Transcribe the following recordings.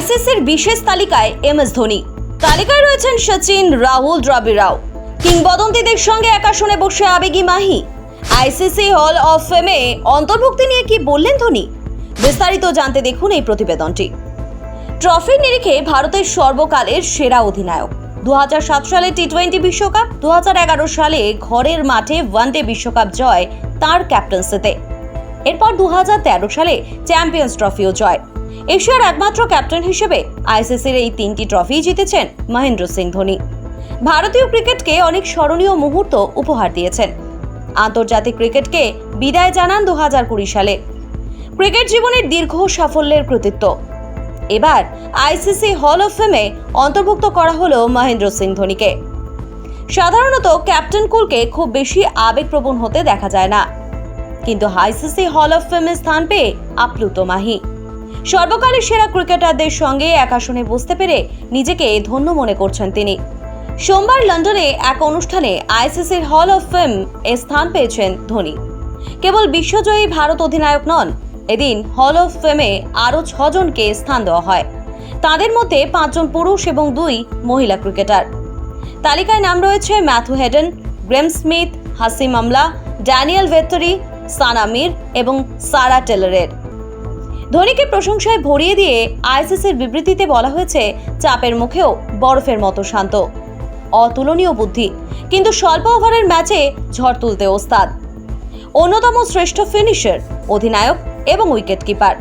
আইসিসির বিশেষ তালিকায় এম এস ধোনি। তালিকায় রয়েছেন সচিন, রাহুল দ্রাবিড়াও কিংবদন্তিদের সঙ্গে এক আসনে বসে আবেগী মাহি। আইসিসি হল অফ ফেমে অন্তর্ভুক্তি নিয়ে কি বললেন ধোনি? বিস্তারিত জানতে দেখুন এই প্রতিবেদনটি। ট্রফির নিরিখে ভারতের সর্বকালের সেরা অধিনায়ক। দু হাজার সাত সালে টি টোয়েন্টি বিশ্বকাপ দু হাজার এগারো সালে ঘরের মাঠে ওয়ানডে বিশ্বকাপ জয় তার ক্যাপ্টেন্সিতে। এরপর দু হাজার তেরো সালে চ্যাম্পিয়ন্স ট্রফিও জয়। এশিয়ার একমাত্র ক্যাপ্টেন হিসেবে আইসিসির এই তিনটি ট্রফি জিতেছেন মহেন্দ্র সিং ধোনি। ভারতীয় ক্রিকেটকে অনেক স্মরণীয় মুহূর্ত উপহার দিয়েছেন। আন্তর্জাতিক ক্রিকেটকে বিদায় জানান দু হাজার কুড়ি সালে। ক্রিকেট জীবনের দীর্ঘ সাফল্যের কৃতিত্ব। এবার আইসিসি হল অফ ফেমে অন্তর্ভুক্ত করা হলো মহেন্দ্র সিং ধোনিকে। সাধারণত ক্যাপ্টেন কুলকে খুব বেশি আবেগপ্রবণ হতে দেখা যায় না। কিন্তু আইসিসি হল অফ ফেমে স্থান পেয়ে আপ্লুত মাহি। সর্বকালের সেরা ক্রিকেটারদের সঙ্গে এক আসনে বসতে পেরে নিজেকে ধন্য মনে করছেন তিনি। সোমবার লন্ডনে এক অনুষ্ঠানে আইসিসির হল অফ ফেম এ স্থান পেয়েছেন ধোনি। কেবল বিশ্বজয়ী ভারত অধিনায়ক নন, এদিন হল অফ ফেমে আরও ছজনকে স্থান দেওয়া হয়। তাদের মধ্যে পাঁচজন পুরুষ এবং দুই মহিলা ক্রিকেটার। তালিকায় নাম রয়েছে Matthew Hayden, Graeme Smith, Hashim Amla, Daniel Vettori, সানা মির এবং সারা টেলরের। ধোনিকে প্রশংসায় ভরিয়ে দিয়ে আইসিসির বিবৃতিতে বলা হয়েছে, চাপের মুখেও বরফের মতো শান্ত। অতুলনীয় বুদ্ধি, কিন্তু স্বল্প ওভারের ম্যাচে ঝড় তুলতে ওস্তাদ। অন্যতম শ্রেষ্ঠ ফিনিশার, অধিনায়ক এবং উইকেট কিপার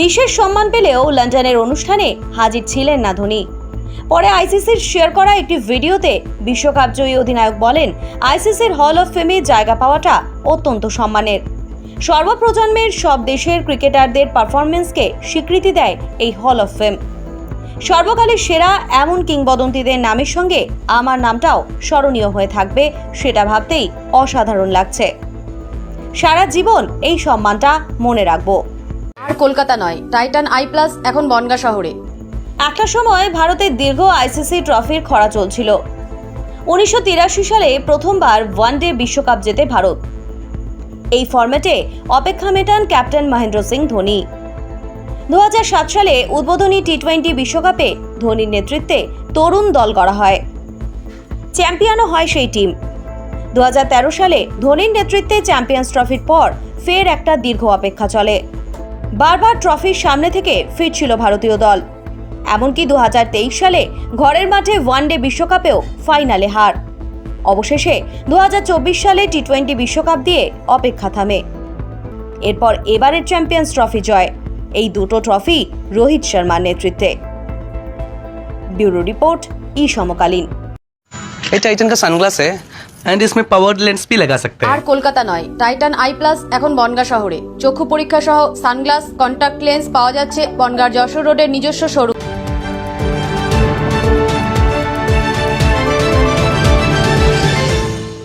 বিশেষ সম্মান পেলেও লন্ডনের অনুষ্ঠানে হাজির ছিলেন না ধোনি। পরে আইসিসির শেয়ার করা একটি ভিডিওতে বিশ্বকাপ জয়ী অধিনায়ক বলেন, আইসিসির হল অফ ফেমে জায়গা পাওয়াটা অত্যন্ত সম্মানের। সর্বপ্রজন্মের সব দেশের ক্রিকেটারদের পারফরমেন্সকে স্বীকৃতি দেয় এই হল অফ ফেম সর্বকালের সেরা এমন কিংবদন্তিদের নামের সঙ্গে আমার নামটাও স্মরণীয় হয়ে থাকবে সেটা ভাবতেই অসাধারণ লাগছে। সারা জীবন এই সম্মানটা মনে রাখব। আর কলকাতা নয় টাইটান আই প্লাস এখন বনগা শহরে। একটা সময় ভারতের দীর্ঘ আইসিসি ট্রফির খরা চলছিল। উনিশশো তিরাশি সালে প্রথমবার ওয়ানডে বিশ্বকাপ জেতে ভারত। এই ফরম্যাটে অপেক্ষা মেটান ক্যাপ্টেন মহেন্দ্র সিং ধোনি। দু হাজার সাত সালে উদ্বোধনী টি টোয়েন্টি বিশ্বকাপে ধোনির নেতৃত্বে তরুণ দল করা হয়। চ্যাম্পিয়নও হয় সেই টিম। দু হাজার তেরো সালে ধোনির নেতৃত্বে চ্যাম্পিয়ন্স ট্রফির পর ফের একটা দীর্ঘ অপেক্ষা চলে। বারবার ট্রফির সামনে থেকে ফিরছিল ভারতীয় দল। এমনকি দু হাজার তেইশ সালে ঘরের মাঠে ওয়ানডে বিশ্বকাপেও ফাইনালে হার। অবশেষে দু সালে টি টোয়েন্টি বিশ্বকাপ দিয়ে অপেক্ষা থামে এরপর এবারের চ্যাম্পিয়ন্স ট্রফি জয় এই দুটো ট্রফি রোহিত শর্মার নেতৃত্বে ব্যুরো রিপোর্ট ই সমকালীন ये टाइटन का सनग्लास है एंड इसमें पावर लेंस भी लगा सकते আর हैं কলকাতা নয় টাইটান আই প্লাস এখন বনগা শহরে চক্ষু পরীক্ষা সহ সানগ্লাস কন্টাক্ট লেন্স পাওয়া যাচ্ছে বনগার যশোর রোডের নিজস্ব শোরুম